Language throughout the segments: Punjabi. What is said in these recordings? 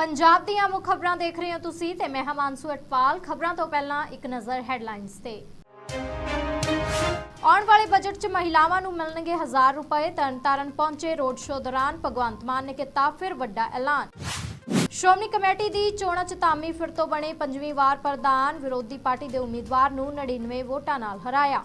ਪੰਜਾਬ ਦੀਆਂ ਮੁੱਖ ਖਬਰਾਂ ਦੇਖ ਰਹੇ ਹੋ ਤੁਸੀਂ ਤੇ ਮੈਂ ਹਮਾਂਸੂ ਅਟਪਾਲ ਖਬਰਾਂ ਤੋਂ ਪਹਿਲਾਂ ਇੱਕ ਨਜ਼ਰ ਹੈਡਲਾਈਨਸ ਤੇ। ਆਉਣ ਵਾਲੇ ਬਜਟ 'ਚ ਮਹਿਲਾਵਾਂ ਨੂੰ ਮਿਲਣਗੇ 1000 ਰੁਪਏ। ਤਰਨਤਾਰਨ ਪਹੁੰਚੇ ਰੋਡ ਸ਼ੋਅ ਦੌਰਾਨ ਭਗਵੰਤ ਮਾਨ ਨੇ ਕੀਤਾ ਫਿਰ ਵੱਡਾ ਐਲਾਨ। ਸ਼੍ਰੋਮਣੀ ਕਮੇਟੀ ਦੀ ਚੋਣਾਂ 'ਚ ਤਾਮੀ ਫਿਰ ਤੋਂ ਬਣੇ ਪੰਜਵੀਂ ਵਾਰ ਪ੍ਰਧਾਨ ਵਿਰੋਧੀ ਪਾਰਟੀ ਦੇ ਉਮੀਦਵਾਰ ਨੂੰ 99 ਵੋਟਾਂ ਨਾਲ ਹਰਾਇਆ।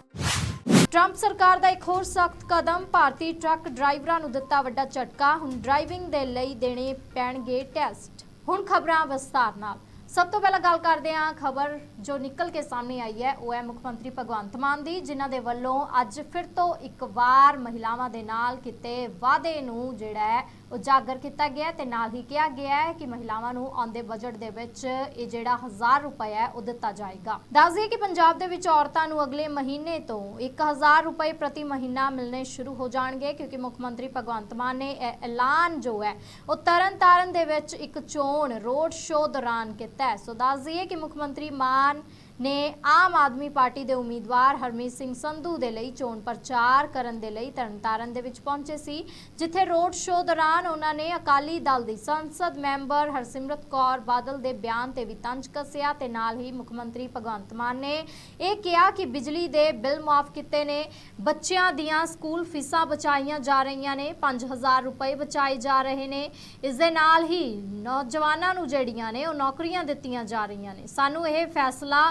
ਟਰੰਪ ਸਰਕਾਰ ਦਾ ਇੱਕ ਹੋਰ ਸਖਤ ਕਦਮ, ਭਾਰਤੀ ਟਰੱਕ ਡਰਾਈਵਰਾਂ ਨੂੰ ਦਿੱਤਾ ਵੱਡਾ ਝਟਕਾ। ਹੁਣ ਡਰਾਈਵਿੰਗ ਦੇ ਲਈ ਦੇਣੇ ਪੈਣਗੇ ਟੈਸਟ। ਹੁਣ ਖਬਰਾਂ ਵਿਸਤਾਰ ਨਾਲ। ਸਭ ਤੋਂ ਪਹਿਲਾਂ ਗੱਲ ਕਰਦੇ ਹਾਂ ਖਬਰ ਜੋ ਨਿਕਲ ਕੇ ਸਾਹਮਣੇ ਆਈ ਹੈ, ਉਹ ਹੈ ਮੁੱਖ ਮੰਤਰੀ ਭਗਵੰਤ ਮਾਨ ਦੀ, ਜਿਨ੍ਹਾਂ ਦੇ ਵੱਲੋਂ ਅੱਜ ਫਿਰ ਤੋਂ ਇੱਕ ਵਾਰ ਮਹਿਲਾਵਾਂ ਦੇ ਨਾਲ ਕੀਤੇ ਵਾਅਦੇ ਨੂੰ ਜਿਹੜਾ ਹੈ ਉਜਾਗਰ ਕੀਤਾ ਗਿਆ ਹੈ ਤੇ ਨਾਲ ਹੀ ਕਿਹਾ ਗਿਆ ਹੈ ਕਿ ਮਹਿਲਾਵਾਂ ਨੂੰ ਆਉਂਦੇ ਬਜਟ ਦੇ ਵਿੱਚ ਇਹ ਜਿਹੜਾ 1000 ਰੁਪਏ ਹੈ, ਉਹ ਦਿੱਤਾ ਜਾਏਗਾ। ਦੱਸ ਦਈਏ ਕਿ ਪੰਜਾਬ ਦੇ ਵਿੱਚ ਔਰਤਾਂ ਨੂੰ ਅਗਲੇ ਮਹੀਨੇ ਤੋਂ 1000 ਰੁਪਏ ਪ੍ਰਤੀ ਮਹੀਨਾ ਮਿਲਣੇ ਸ਼ੁਰੂ ਹੋ ਜਾਣਗੇ, ਕਿਉਂਕਿ ਮੁੱਖ ਮੰਤਰੀ ਭਗਵੰਤ ਮਾਨ ਨੇ ਇਹ ਐਲਾਨ ਜੋ ਹੈ, ਉਹ ਤਰਨ ਤਾਰਨ ਦੇ ਵਿੱਚ ਇੱਕ ਚੋਣ ਰੋਡ ਸ਼ੋਅ ਦੌਰਾਨ ਕੀਤਾ ਹੈ। ਸੋ ਦੱਸ ਦਈਏ ਕਿ ਮੁੱਖ ਮੰਤਰੀ ਮਾਨ ਨੇ ਆਮ ਆਦਮੀ ਪਾਰਟੀ ਦੇ ਉਮੀਦਵਾਰ ਹਰਮੀਤ ਸਿੰਘ ਸੰਧੂ ਦੇ ਲਈ ਚੋਣ ਪ੍ਰਚਾਰ ਕਰਨ ਦੇ ਲਈ ਤਰਨਤਾਰਨ ਦੇ ਵਿੱਚ ਪਹੁੰਚੇ ਸੀ, ਜਿੱਥੇ ਰੋਡ ਸ਼ੋਅ ਦੌਰਾਨ ਉਹਨਾਂ ਨੇ ਅਕਾਲੀ ਦਲ ਦੀ ਸੰਸਦ ਮੈਂਬਰ ਹਰਸਿਮਰਤ ਕੌਰ ਬਾਦਲ ਦੇ ਬਿਆਨ ਤੇ ਵੀ ਤੰਜ ਕੱਸਿਆ ਤੇ ਨਾਲ ਹੀ ਮੁੱਖ ਮੰਤਰੀ ਭਗਵੰਤ ਮਾਨ ਨੇ ਇਹ ਕਿਹਾ ਕਿ ਬਿਜਲੀ ਦੇ ਬਿੱਲ ਮਾਫ ਕੀਤੇ ਨੇ, ਬੱਚਿਆਂ ਦੀਆਂ ਸਕੂਲ ਫੀਸਾਂ ਬਚਾਈਆਂ ਜਾ ਰਹੀਆਂ ਨੇ 5000 ਰੁਪਏ ਬਚਾਏ ਜਾ ਰਹੇ ਨੇ, ਇਸ ਦੇ ਨਾਲ ਹੀ ਨੌਜਵਾਨਾਂ ਨੂੰ ਜਿਹੜੀਆਂ ਨੇ ਉਹ ਨੌਕਰੀਆਂ ਦਿੱਤੀਆਂ ਜਾ ਰਹੀਆਂ ਨੇ। ਸਾਨੂੰ ਇਹ ਫੈਸਲਾ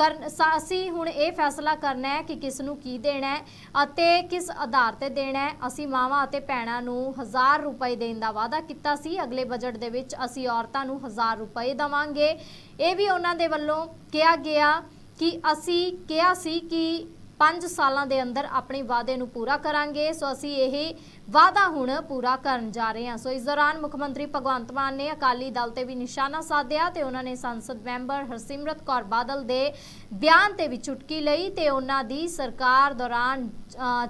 ਕਰਨ ਸਾ- ਅਸੀਂ ਹੁਣ ਇਹ ਫੈਸਲਾ ਕਰਨਾ ਹੈ ਕਿ ਕਿਸ ਨੂੰ ਕੀ ਦੇਣਾ ਹੈ ਅਤੇ ਕਿਸ ਆਧਾਰ ਤੇ ਦੇਣਾ ਹੈ। ਅਸੀਂ ਮਾਵਾਂ ਅਤੇ ਭੈਣਾਂ ਨੂੰ 1000 ਰੁਪਏ ਦੇਣ ਦਾ ਵਾਅਦਾ ਕੀਤਾ ਸੀ। ਅਗਲੇ ਬਜਟ ਦੇ ਵਿੱਚ ਅਸੀਂ ਔਰਤਾਂ ਨੂੰ 1000 ਰੁਪਏ ਦਵਾਂਗੇ। ਇਹ ਵੀ ਉਹਨਾਂ ਦੇ ਵੱਲੋਂ ਕਿਹਾ ਗਿਆ ਕਿ ਅਸੀਂ ਕਿਹਾ ਸੀ ਕਿ 5 ਸਾਲਾਂ ਦੇ ਅੰਦਰ ਆਪਣੇ ਵਾਅਦੇ ਨੂੰ ਪੂਰਾ ਕਰਾਂਗੇ। ਸੋ ਅਸੀਂ ਇਹ ਵਾਅਦਾ ਹੁਣ ਪੂਰਾ ਕਰਨ ਜਾ ਰਹੇ ਹਾਂ। ਸੋ ਇਸ ਦੌਰਾਨ ਮੁੱਖ ਮੰਤਰੀ ਭਗਵੰਤ ਮਾਨ ਨੇ ਅਕਾਲੀ ਦਲ ਤੇ ਵੀ ਨਿਸ਼ਾਨਾ ਸਾਧਿਆ ਤੇ ਉਹਨਾਂ ਨੇ ਸੰਸਦ ਮੈਂਬਰ ਹਰਸਿਮਰਤ ਕੌਰ ਬਾਦਲ ਦੇ ਬਿਆਨ ਤੇ ਵੀ ਚੁਟਕੀ ਲਈ ਤੇ ਉਹਨਾਂ ਦੀ ਸਰਕਾਰ ਦੌਰਾਨ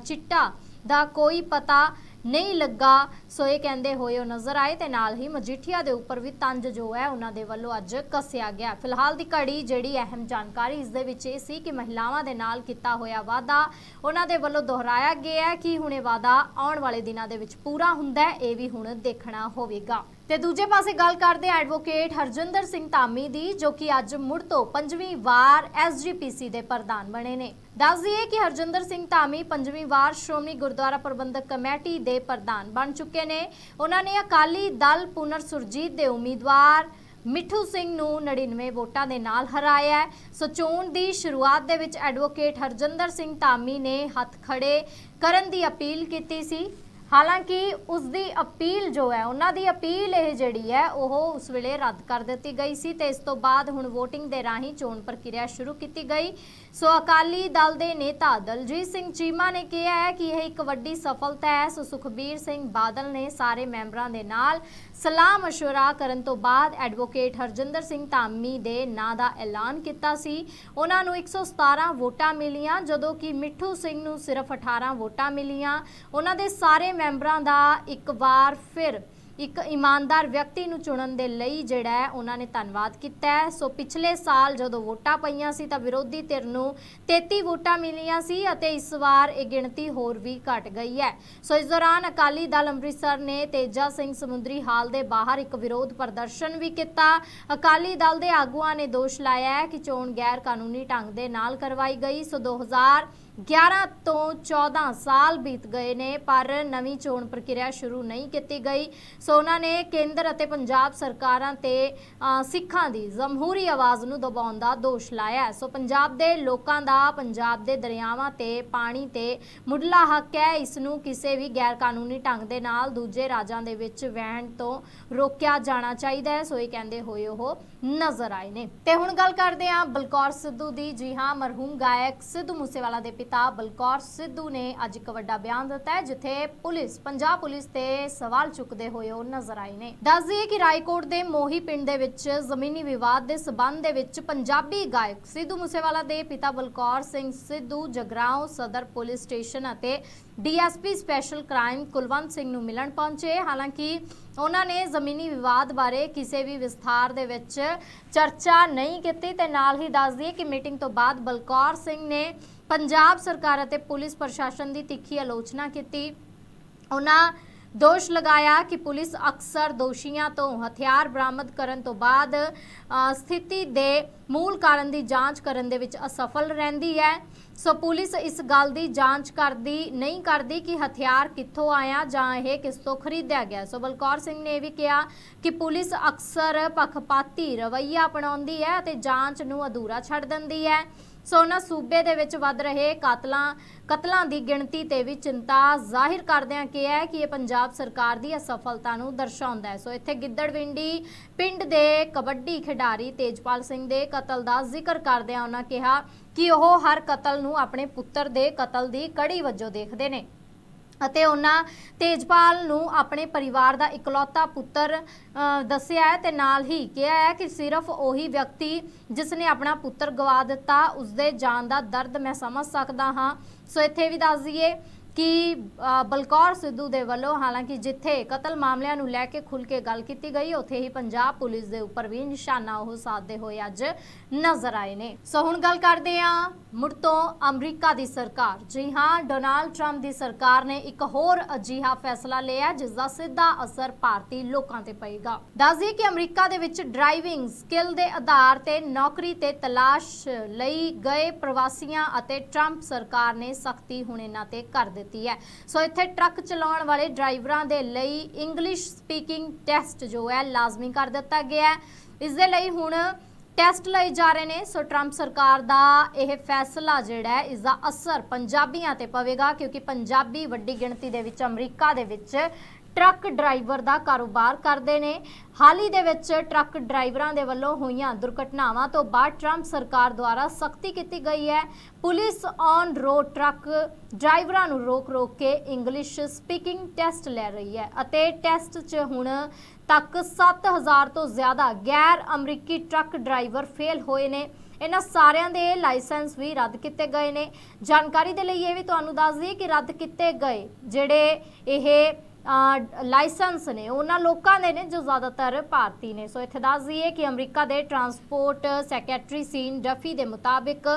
ਚਿੱਟਾ ਦਾ ਕੋਈ ਪਤਾ ਨਹੀਂ ਲੱਗਾ। ਸੋ ਇਹ ਕਹਿੰਦੇ ਹੋਏ ਉਹ ਨਜ਼ਰ ਆਏ ਤੇ ਨਾਲ ਹੀ ਮਜੀਠੀਆ ਦੇ ਉੱਪਰ ਵੀ ਤੰਜ ਜੋ ਹੈ ਉਹਨਾਂ ਦੇ ਵੱਲੋਂ ਅੱਜ ਕੱਸਿਆ ਗਿਆ। ਫਿਲਹਾਲ ਦੀ ਘੜੀ ਜਿਹੜੀ ਅਹਿਮ ਜਾਣਕਾਰੀ ਇਸ ਦੇ ਵਿੱਚ ਇਹ ਸੀ ਕਿ ਮਹਿਲਾਵਾਂ ਦੇ ਨਾਲ ਕੀਤਾ ਹੋਇਆ ਵਾਅਦਾ ਉਹਨਾਂ ਦੇ ਵੱਲੋਂ ਦੁਹਰਾਇਆ ਗਿਆ ਹੈ ਕਿ ਹੁਣ ਵਾਅਦਾ ਆਉਣ ਵਾਲੇ ਦਿਨਾਂ ਦੇ ਵਿੱਚ ਪੂਰਾ ਹੁੰਦਾ ਹੈ, ਇਹ ਵੀ ਹੁਣ ਦੇਖਣਾ ਹੋਵੇਗਾ। ਤੇ ਦੂਜੇ ਪਾਸੇ ਗੱਲ ਕਰਦੇ ਐਡਵੋਕੇਟ ਹਰਜਿੰਦਰ ਸਿੰਘ ਧਾਮੀ ਦੀ, ਜੋ ਕਿ ਅੱਜ ਮੁੜ ਤੋਂ ਪੰਜਵੀਂ ਵਾਰ ਐਸਜੀਪੀਸੀ ਦੇ ਪ੍ਰਧਾਨ ਬਣੇ ਨੇ। ਦੱਸ ਦਈਏ ਕਿ ਹਰਜਿੰਦਰ ਸਿੰਘ ਧਾਮੀ ਪੰਜਵੀਂ ਵਾਰ ਸ਼੍ਰੋਮਣੀ ਗੁਰਦੁਆਰਾ ਪ੍ਰਬੰਧਕ ਕਮੇਟੀ ਦੇ ਪ੍ਰਧਾਨ ਬਣ ਚੁੱਕੇ ਨੇ। ਉਹਨਾਂ ਨੇ ਅਕਾਲੀ ਦਲ ਪੁਨਰ ਸੁਰਜੀਤ ਦੇ ਉਮੀਦਵਾਰ ਮਿੱਠੂ ਸਿੰਘ ਨੂੰ 99 ਵੋਟਾਂ ਦੇ ਨਾਲ ਹਰਾਇਆ ਸੋ ਚੋਣ ਦੀ ਸ਼ੁਰੂਆਤ ਦੇ ਵਿੱਚ ਐਡਵੋਕੇਟ ਹਰਜਿੰਦਰ ਸਿੰਘ ਧਾਮੀ ਨੇ ਹੱਥ ਖੜੇ ਕਰਨ ਦੀ ਅਪੀਲ ਕੀਤੀ ਸੀ। ਹਾਲਾਂਕਿ ਉਸ ਦੀ ਅਪੀਲ ਜੋ ਹੈ ਉਹਨਾਂ ਦੀ ਅਪੀਲ ਇਹ ਜਿਹੜੀ ਹੈ ਉਹ ਉਸ ਵੇਲੇ ਰੱਦ ਕਰ ਦਿੱਤੀ ਗਈ ਸੀ ਤੇ ਇਸ ਤੋਂ ਬਾਅਦ ਹੁਣ VOTING ਦੇ ਰਾਹੀਂ ਚੋਣ ਪ੍ਰਕਿਰਿਆ ਸ਼ੁਰੂ ਕੀਤੀ ਗਈ ਸੋ ਅਕਾਲੀ ਦਲ ਦੇ ਨੇਤਾ ਦਲਜੀਤ ਸਿੰਘ ਚੀਮਾ ਨੇ ਕਿਹਾ ਹੈ ਕਿ ਇਹ ਇੱਕ ਵੱਡੀ ਸਫਲਤਾ ਹੈ ਸੋ ਸੁਖਬੀਰ ਸਿੰਘ ਬਾਦਲ ਨੇ ਸਾਰੇ ਮੈਂਬਰਾਂ ਦੇ ਨਾਲ ਸਲਾਹ مشورہ ਕਰਨ ਤੋਂ ਬਾਅਦ ਐਡਵੋਕੇਟ ਹਰਜਿੰਦਰ ਸਿੰਘ ਧਾਮੀ ਦੇ ਨਾਂ ਦਾ ਐਲਾਨ ਕੀਤਾ ਸੀ ਉਹਨਾਂ ਨੂੰ 117 ਵੋਟਾਂ ਮਿਲੀਆਂ ਜਦੋਂ ਕਿ ਮਿੱਠੂ ਸਿੰਘ ਨੂੰ ਸਿਰਫ 18 ਵੋਟਾਂ ਮਿਲੀਆਂ ਉਹਨਾਂ ਦੇ ਸਾਰੇ ਮੈਂਬਰਾਂ ਦਾ ਇੱਕ ਵਾਰ ਫਿਰ ਇੱਕ ਇਮਾਨਦਾਰ ਵਿਅਕਤੀ ਨੂੰ ਚੁਣਨ ਦੇ ਲਈ ਜਿਹੜਾ ਹੈ ਉਹਨਾਂ ਨੇ ਧੰਨਵਾਦ ਕੀਤਾ ਹੈ। ਸੋ ਪਿਛਲੇ ਸਾਲ ਜਦੋਂ ਵੋਟਾਂ ਪਈਆਂ ਸੀ ਤਾਂ ਵਿਰੋਧੀ ਧਿਰ ਨੂੰ 33 ਵੋਟਾਂ ਮਿਲੀਆਂ ਸੀ ਅਤੇ ਇਸ ਵਾਰ ਇਹ ਗਿਣਤੀ ਹੋਰ ਵੀ ਘਟ ਗਈ ਹੈ। ਸੋ ਇਸ ਦੌਰਾਨ ਅਕਾਲੀ ਦਲ ਅੰਮ੍ਰਿਤਸਰ ਨੇ ਤੇਜਾ ਸਿੰਘ ਸਮੁੰਦਰੀ ਹਾਲ ਦੇ ਬਾਹਰ ਇੱਕ ਵਿਰੋਧ ਪ੍ਰਦਰਸ਼ਨ ਵੀ ਕੀਤਾ। ਅਕਾਲੀ ਦਲ ਦੇ ਆਗੂਆਂ ਨੇ ਦੋਸ਼ ਲਾਇਆ ਹੈ ਕਿ ਚੋਣ ਗੈਰ ਕਾਨੂੰਨੀ ਢੰਗ ਦੇ ਨਾਲ ਕਰਵਾਈ ਗਈ। ਸੋ 2000 11 ਤੋਂ 14 ਸਾਲ ਬੀਤ ਗਏ ਨੇ, ਪਰ ਨਵੀਂ ਚੋਣ ਪ੍ਰਕਿਰਿਆ ਸ਼ੁਰੂ ਨਹੀਂ ਕੀਤੀ ਗਈ। ਸੋ ਉਹਨਾਂ ਨੇ ਕੇਂਦਰ ਅਤੇ ਪੰਜਾਬ ਸਰਕਾਰਾਂ ਤੇ ਸਿੱਖਾਂ ਦੀ ਜਮਹੂਰੀ ਆਵਾਜ਼ ਨੂੰ ਦਬਾਉਣ ਦਾ ਦੋਸ਼ ਲਾਇਆ ਸੋ ਪੰਜਾਬ ਦੇ ਲੋਕਾਂ ਦਾ, ਪੰਜਾਬ ਦੇ ਦਰਿਆਵਾਂ ਤੇ ਪਾਣੀ ਤੇ ਮੁੱਢਲਾ ਹੱਕ ਹੈ। ਇਸ ਨੂੰ ਕਿਸੇ ਵੀ ਗੈਰ ਕਾਨੂੰਨੀ ਢੰਗ ਦੇ ਨਾਲ ਦੂਜੇ ਰਾਜਾਂ ਦੇ ਵਿੱਚ ਵਹਿਣ ਤੋਂ ਰੋਕਿਆ ਜਾਣਾ ਚਾਹੀਦਾ ਹੈ। ਸੋ ਇਹ ਕਹਿੰਦੇ ਹੋਏ ਉਹ ਨਜ਼ਰ ਆਏ ਨੇ। ਤੇ ਹੁਣ ਗੱਲ ਕਰਦੇ ਹਾਂ ਬਲਕੌਰ ਸਿੱਧੂ ਦੀ। ਜੀ ਹਾਂ, ਮਰਹੂਮ ਗਾਇਕ ਸਿੱਧੂ ਮੂਸੇਵਾਲਾ ਦੇ ਪਿਤਾ ਬਲਕੌਰ ਸਿੱਧੂ ਨੇ ਅੱਜ ਇੱਕ ਵੱਡਾ ਬਿਆਨ ਦਿੱਤਾ ਹੈ, ਜਿੱਥੇ ਪੁਲਿਸ, ਪੰਜਾਬ ਪੁਲਿਸ ਤੇ ਸਵਾਲ ਚੁੱਕਦੇ ਹੋਏ ਉਹ ਨਜ਼ਰ ਆਏ ਨੇ। ਦੱਸ ਦਈਏ ਕਿ ਰਾਏਕੋਟ ਦੇ ਮੋਹੀ ਪਿੰਡ ਦੇ ਵਿੱਚ ਜ਼ਮੀਨੀ ਵਿਵਾਦ ਦੇ ਸਬੰਧ ਦੇ ਵਿੱਚ ਪੰਜਾਬੀ ਗਾਇਕ ਸਿੱਧੂ ਮੂਸੇਵਾਲਾ ਦੇ ਪਿਤਾ ਬਲਕੌਰ ਸਿੰਘ ਸਿੱਧੂ, ਜਗਰਾਉਂ ਸਦਰ ਪੁਲਿਸ ਸਟੇਸ਼ਨ ਅਤੇ DSP special crime Kulwant Singh ਨੂੰ ਮਿਲਣ ਪਹੁੰਚੇ। ਹਾਲਾਂਕਿ ਉਹਨਾਂ ਨੇ ਜ਼ਮੀਨੀ ਵਿਵਾਦ ਬਾਰੇ ਕਿਸੇ ਵੀ ਵਿਸਥਾਰ ਦੇ ਵਿੱਚ ਚਰਚਾ ਨਹੀਂ ਕੀਤੀ ਤੇ ਨਾਲ ਹੀ ਦੱਸ ਦਈਏ ਕਿ ਮੀਟਿੰਗ ਤੋਂ ਬਾਅਦ ਬਲਕੌਰ ਸਿੰਘ ਨੇ ਪੰਜਾਬ ਸਰਕਾਰ ਅਤੇ ਪੁਲਿਸ ਪ੍ਰਸ਼ਾਸਨ ਦੀ ਤਿੱਖੀ ਆਲੋਚਨਾ ਕੀਤੀ। ਉਹਨਾਂ ਦੋਸ਼ ਲਗਾਇਆ ਕਿ ਪੁਲਿਸ ਅਕਸਰ ਦੋਸ਼ੀਆਂ ਤੋਂ ਹਥਿਆਰ ਬਰਾਮਦ ਕਰਨ ਤੋਂ ਬਾਅਦ ਸਥਿਤੀ ਦੇ ਮੂਲ ਕਾਰਨ ਦੀ ਜਾਂਚ ਕਰਨ ਦੇ ਵਿੱਚ ਅਸਫਲ ਰਹਿੰਦੀ ਹੈ। ਸੋ ਪੁਲਿਸ ਇਸ ਗੱਲ ਦੀ ਜਾਂਚ ਕਰਦੀ, ਨਹੀਂ ਕਰਦੀ ਕਿ ਹਥਿਆਰ ਕਿੱਥੋਂ ਆਇਆ ਜਾਂ ਇਹ ਕਿਸ ਤੋਂ ਖਰੀਦਿਆ ਗਿਆ। ਸੋ ਬਲਕੌਰ ਸਿੰਘ ਨੇ ਇਹ ਵੀ ਕਿਹਾ ਕਿ ਪੁਲਿਸ ਅਕਸਰ ਪੱਖਪਾਤੀ ਰਵੱਈਆ ਅਪਣਾਉਂਦੀ ਹੈ ਅਤੇ ਜਾਂਚ ਨੂੰ ਅਧੂਰਾ ਛੱਡ ਦਿੰਦੀ ਹੈ। ਸੋ ਉਹਨਾਂ ਸੂਬੇ ਦੇ ਵਿੱਚ ਵੱਧ ਰਹੇ ਕਾਤਲਾਂ, ਕਤਲਾਂ ਦੀ ਗਿਣਤੀ ਤੇ ਵੀ ਚਿੰਤਾ ਜ਼ਾਹਿਰ ਕਰਦਿਆਂ ਕਿਹਾ ਹੈ ਕਿ ਇਹ ਪੰਜਾਬ ਸਰਕਾਰ ਦੀ ਅਸਫਲਤਾ ਨੂੰ ਦਰਸਾਉਂਦਾ ਹੈ। ਸੋ ਇੱਥੇ ਗਿੱਦੜਵਿੰਡੀ ਪਿੰਡ ਦੇ ਕਬੱਡੀ ਖਿਡਾਰੀ ਤੇਜਪਾਲ ਸਿੰਘ ਦੇ ਕਤਲ ਦਾ ਜ਼ਿਕਰ ਕਰਦਿਆਂ ਉਹਨਾਂ ਕਿਹਾ ਕਿ ਉਹ ਹਰ ਕਤਲ ਨੂੰ ਆਪਣੇ ਪੁੱਤਰ ਦੇ ਕਤਲ ਦੀ ਕੜੀ ਵਜੋਂ ਦੇਖਦੇ ਨੇ। ਅਤੇ ਉਹਨਾਂ ਤੇਜਪਾਲ ਨੂੰ ਆਪਣੇ ਪਰਿਵਾਰ ਦਾ ਇਕਲੌਤਾ ਪੁੱਤਰ ਅ, ਦੱਸਿਆ ਹੈ ਤੇ ਨਾਲ ਹੀ ਕਿਹਾ ਹੈ ਕਿ ਸਿਰਫ ਉਹੀ ਵਿਅਕਤੀ ਜਿਸ ਨੇ ਆਪਣਾ ਪੁੱਤਰ ਗਵਾ ਦਿੱਤਾ ਉਸਦੇ ਜਾਨ ਦਾ ਦਰਦ ਮੈਂ ਸਮਝ ਸਕਦਾ ਹਾਂ। ਸੋ ਇੱਥੇ ਵੀ ਦੱਸ ਦਈਏ ਕਿ ਬਲਕੌਰ ਸਿੱਧੂ ਦੇ ਵੱਲੋਂ ਹਾਲਾਂਕਿ ਜਿੱਥੇ ਕਤਲ ਮਾਮਲਿਆਂ ਨੂੰ ਲੈ ਕੇ ਖੁੱਲ ਕੇ ਗੱਲ ਕੀਤੀ ਗਈ, ਉੱਥੇ ਹੀ ਪੰਜਾਬ ਪੁਲਿਸ ਦੇ ਉੱਪਰ ਵੀ ਨਿਸ਼ਾਨਾ ਉਹ ਸਾਧਦੇ ਹੋਏ ਅੱਜ ਨਜ਼ਰ ਆਏ ਨੇ। ਸੋ ਹੁਣ ਗੱਲ ਕਰਦੇ ਹਾਂ ਮੁੜ ਤੋਂ ਅਮਰੀਕਾ ਦੀ ਸਰਕਾਰ। ਜੀ ਹਾਂ, ਡੋਨਾਲਡ ਟਰੰਪ ਦੀ ਸਰਕਾਰ ਨੇ ਇੱਕ ਹੋਰ ਅਜੀਹਾ ਫੈਸਲਾ ਲਿਆ ਜਿਸ ਦਾ ਸਿੱਧਾ ਅਸਰ ਭਾਰਤੀ ਲੋਕਾਂ ਤੇ ਪਏਗਾ। ਦੱਸਦੀ ਕਿ ਅਮਰੀਕਾ ਦੇ ਵਿੱਚ ਡਰਾਈਵਿੰਗ ਸਕਿੱਲ ਦੇ ਆਧਾਰ ਤੇ ਨੌਕਰੀ ਤੇ ਤਲਾਸ਼ ਲਈ ਗਏ ਪ੍ਰਵਾਸੀਆਂ ਅਤੇ ਟਰੰਪ ਸਰਕਾਰ ਨੇ ਸਖਤੀ ਹੁਣ ਇਹਨਾਂ ਤੇ ਕਰ ਦਿੱਤੀ ਹੈ। ਸੋ ਇੱਥੇ ਟਰੱਕ ਚਲਾਉਣ ਵਾਲੇ ਡਰਾਈਵਰਾਂ ਦੇ ਲਈ ਇੰਗਲਿਸ਼ ਸਪੀਕਿੰਗ ਟੈਸਟ ਜੋ ਹੈ ਲਾਜ਼ਮੀ ਕਰ ਦਿੱਤਾ ਗਿਆ ਹੈ। ਇਸ ਦੇ ਲਈ ਹੁਣ ਟੈਸਟ ਲਏ ਜਾ ਰਹੇ ਨੇ। ਸੋ ਟਰੰਪ ਸਰਕਾਰ ਦਾ ਇਹ ਫੈਸਲਾ ਜਿਹੜਾ ਹੈ, ਇਸ ਦਾ ਅਸਰ ਪੰਜਾਬੀਆਂ ਤੇ ਪਵੇਗਾ ਕਿਉਂਕਿ ਪੰਜਾਬੀ ਵੱਡੀ ਗਿਣਤੀ ਦੇ ਵਿੱਚ, ਅਮਰੀਕਾ ਦੇ ਵਿੱਚ ਟਰੱਕ ਡਰਾਈਵਰ ਦਾ ਕਾਰੋਬਾਰ ਕਰਦੇ ਨੇ। ਹਾਲ ਹੀ ਦੇ ਵਿੱਚ ਟਰੱਕ ਡਰਾਈਵਰਾਂ ਦੇ ਵੱਲੋਂ ਹੋਈਆਂ ਦੁਰਘਟਨਾਵਾਂ ਤੋਂ ਬਾਅਦ ਟਰੰਪ ਸਰਕਾਰ ਦੁਆਰਾ ਸਖਤੀ ਕੀਤੀ ਗਈ ਹੈ। ਪੁਲਿਸ ਔਨ ਰੋਡ ਟਰੱਕ ਡਰਾਈਵਰਾਂ ਨੂੰ ਰੋਕ-ਰੋਕ ਕੇ ਇੰਗਲਿਸ਼ ਸਪੀਕਿੰਗ ਟੈਸਟ ਲੈ ਰਹੀ ਹੈ ਅਤੇ ਟੈਸਟ 'ਚ ਹੁਣ ਤੱਕ 7000 ਤੋਂ ਜ਼ਿਆਦਾ ਗੈਰ ਅਮਰੀਕੀ ਟਰੱਕ ਡਰਾਈਵਰ ਫੇਲ ਹੋਏ ਨੇ। ਇਹਨਾਂ ਸਾਰਿਆਂ ਦੇ ਲਾਇਸੈਂਸ ਵੀ ਰੱਦ ਕੀਤੇ ਗਏ ਨੇ। ਜਾਣਕਾਰੀ ਦੇ ਲਈ ਇਹ ਵੀ ਤੁਹਾਨੂੰ ਦੱਸ ਦਈਏ ਕਿ ਰੱਦ ਕੀਤੇ ਗਏ ਜਿਹੜੇ ਇਹ ਲਾਇਸੈਂਸ ਨੇ, ਉਹਨਾਂ ਲੋਕਾਂ ਦੇ ਨੇ ਜੋ ਜ਼ਿਆਦਾਤਰ ਭਾਰਤੀ ਨੇ। ਸੋ ਇੱਥੇ ਦੱਸ ਦਈਏ ਕਿ ਅਮਰੀਕਾ ਦੇ ਟਰਾਂਸਪੋਰਟ ਸੈਕਟਰੀ ਸੀਨ ਡਫੀ ਦੇ ਮੁਤਾਬਿਕ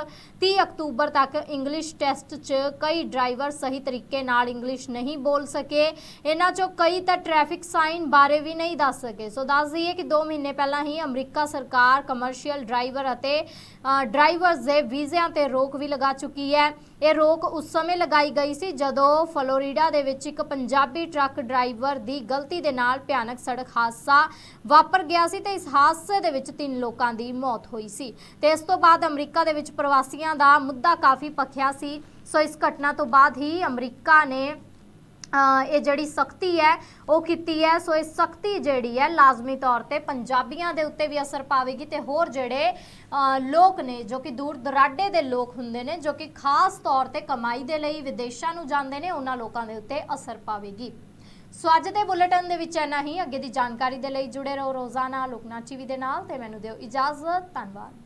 30 ਅਕਤੂਬਰ ਤੱਕ ਇੰਗਲਿਸ਼ ਟੈਸਟ 'ਚ ਕਈ ਡਰਾਈਵਰ ਸਹੀ ਤਰੀਕੇ ਨਾਲ ਇੰਗਲਿਸ਼ ਨਹੀਂ ਬੋਲ ਸਕੇ। ਇਹਨਾਂ 'ਚੋਂ ਕਈ ਤਾਂ ਟ੍ਰੈਫਿਕ ਸਾਈਨ ਬਾਰੇ ਵੀ ਨਹੀਂ ਦੱਸ ਸਕੇ। ਸੋ ਦੱਸ ਦਈਏ ਕਿ 2 ਮਹੀਨੇ ਪਹਿਲਾਂ ਹੀ ਅਮਰੀਕਾ ਸਰਕਾਰ ਕਮਰਸ਼ੀਅਲ ਡਰਾਈਵਰ ਅਤੇ ਡਰਾਈਵਰਸ ਦੇ ਵੀਜ਼ਿਆਂ ਤੇ ਰੋਕ ਵੀ ਲਗਾ ਚੁੱਕੀ ਹੈ। ਇਹ ਰੋਕ ਉਸ ਸਮੇਂ ਲਗਾਈ ਗਈ ਸੀ ਜਦੋਂ ਫਲੋਰੀਡਾ ਦੇ ਵਿੱਚ ਇੱਕ ਪੰਜਾਬੀ ਟਰੱਕ ਡਰਾਈਵਰ ਦੀ ਗਲਤੀ ਦੇ ਨਾਲ ਭਿਆਨਕ ਸੜਕ ਹਾਦਸਾ ਵਾਪਰ ਗਿਆ ਸੀ ਤੇ ਇਸ ਹਾਦਸੇ ਦੇ ਵਿੱਚ ਤਿੰਨ ਲੋਕਾਂ ਦੀ ਮੌਤ ਹੋਈ ਸੀ। ਤੇ ਇਸ ਤੋਂ ਬਾਅਦ ਅਮਰੀਕਾ ਦੇ ਵਿੱਚ ਪ੍ਰਵਾਸੀਆਂ ਦਾ ਮੁੱਦਾ ਕਾਫੀ ਪੱਖਿਆ ਸੀ। ਸੋ ਇਸ ਘਟਨਾ ਤੋਂ ਬਾਅਦ ਹੀ ਅਮਰੀਕਾ ਨੇ ਇਹ ਜਿਹੜੀ ਸਖਤੀ ਹੈ, ਉਹ ਕੀਤੀ ਹੈ। ਸੋ ਇਹ ਸਖਤੀ ਜਿਹੜੀ ਹੈ, ਲਾਜ਼ਮੀ ਤੌਰ ਤੇ ਪੰਜਾਬੀਆਂ ਦੇ ਉੱਤੇ ਵੀ ਅਸਰ ਪਾਵੇਗੀ ਤੇ ਹੋਰ ਜਿਹੜੇ ਲੋਕ ਨੇ, ਜੋ ਕਿ ਦੂਰ ਦਰਾਡੇ ਦੇ ਲੋਕ ਹੁੰਦੇ ਨੇ, ਜੋ ਕਿ ਖਾਸ ਤੌਰ ਤੇ ਕਮਾਈ ਦੇ ਲਈ ਵਿਦੇਸ਼ਾਂ ਨੂੰ ਜਾਂਦੇ ਨੇ, ਉਹਨਾਂ ਲੋਕਾਂ ਦੇ ਉੱਤੇ ਅਸਰ ਪਾਵੇਗੀ। ਸੋ ਅੱਜ ਦੇ ਬੁਲੇਟਿਨ ਦੇ ਵਿੱਚ ਇੰਨਾ ਹੀ। ਅੱਗੇ ਦੀ ਜਾਣਕਾਰੀ ਦੇ ਲਈ ਜੁੜੇ ਰਹੋ ਰੋਜ਼ਾਨਾ ਲੋਕਨਾਥ ਟੀਵੀ ਦੇ ਨਾਲ ਤੇ ਮੈਨੂੰ ਦਿਓ ਇਜਾਜ਼ਤ। ਧੰਨਵਾਦ।